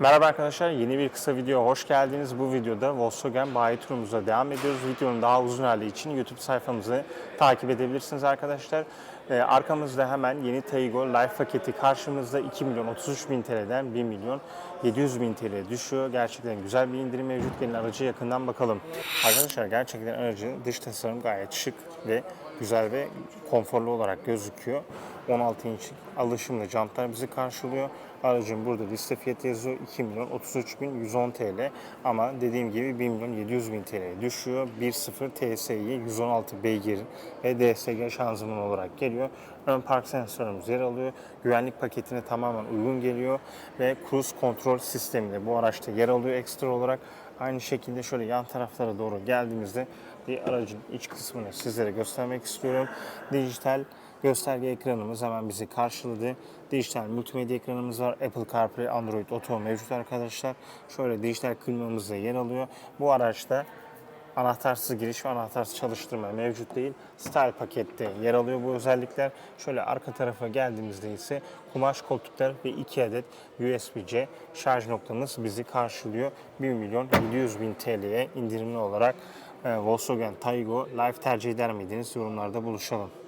Merhaba arkadaşlar, yeni bir kısa video hoş geldiniz. Bu videoda Volkswagen bayi turumuza devam ediyoruz. Videonun daha uzun hali için YouTube sayfamızı takip edebilirsiniz arkadaşlar. Ee, arkamızda hemen yeni Taygo Life paketi karşımızda 2 milyon 33 bin TL'den 1 milyon 700 bin TL düşüyor. Gerçekten güzel bir indirim mevcut. Gelin aracı yakından bakalım. Arkadaşlar gerçekten aracı dış tasarım gayet şık ve güzel ve konforlu olarak gözüküyor. 16 inç alışımlı jantlar bizi karşılıyor. Aracın burada liste fiyatı yazıyor 2 milyon 33 bin 110 TL ama dediğim gibi 1 milyon 700 bin TL düşüyor. 1.0 TSI 116 beygir ve DSG şanzıman olarak geliyor. Ön park sensörümüz yer alıyor. Güvenlik paketine tamamen uygun geliyor ve cruise kontrol sistemi de bu araçta yer alıyor ekstra olarak. Aynı şekilde şöyle yan taraflara doğru geldiğimizde bir aracın iç kısmını sizlere göstermek istiyorum. Dijital gösterge ekranımız hemen bizi karşıladı. Dijital multimedya ekranımız var. Apple CarPlay, Android Auto mevcut arkadaşlar. Şöyle dijital klimamız da yer alıyor. Bu araçta anahtarsız giriş ve anahtarsız çalıştırma mevcut değil. Style pakette yer alıyor bu özellikler. Şöyle arka tarafa geldiğimizde ise kumaş koltuklar ve 2 adet USB-C şarj noktamız bizi karşılıyor. 1 milyon 700 bin TL'ye indirimli olarak e, Volkswagen Taygo Life tercih eder miydiniz? Yorumlarda buluşalım.